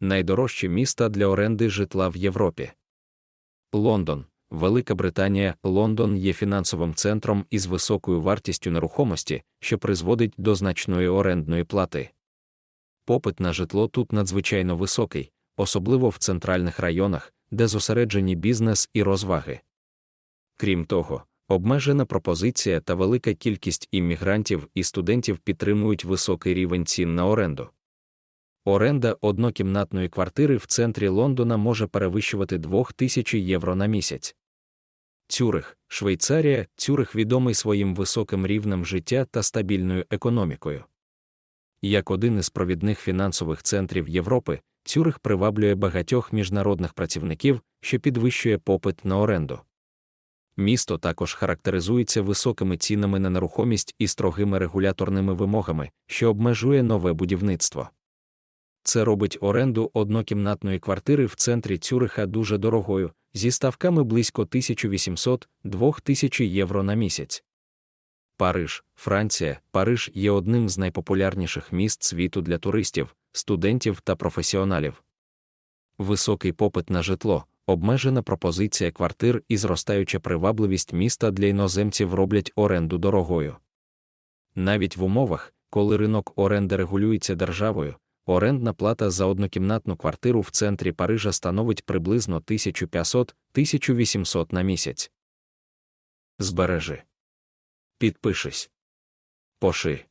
найдорожче міста для оренди житла в Європі. Лондон, Велика Британія, Лондон є фінансовим центром із високою вартістю нерухомості, що призводить до значної орендної плати. Попит на житло тут надзвичайно високий, особливо в центральних районах, де зосереджені бізнес і розваги. Крім того, обмежена пропозиція та велика кількість іммігрантів і студентів підтримують високий рівень цін на оренду. Оренда однокімнатної квартири в центрі Лондона може перевищувати 2000 євро на місяць. Цюрих, Швейцарія, Цюрих відомий своїм високим рівнем життя та стабільною економікою. Як один із провідних фінансових центрів Європи, Цюрих приваблює багатьох міжнародних працівників, що підвищує попит на оренду. Місто також характеризується високими цінами на нерухомість і строгими регуляторними вимогами, що обмежує нове будівництво. Це робить оренду однокімнатної квартири в центрі Цюриха дуже дорогою, зі ставками близько 1800-2000 євро на місяць. Париж, Франція, Париж є одним з найпопулярніших міст світу для туристів, студентів та професіоналів. Високий попит на житло, обмежена пропозиція квартир і зростаюча привабливість міста для іноземців роблять оренду дорогою. Навіть в умовах, коли ринок оренди регулюється державою, орендна плата за однокімнатну квартиру в центрі Парижа становить приблизно 1500-1800 на місяць. Збережи. Підпишись. Поши.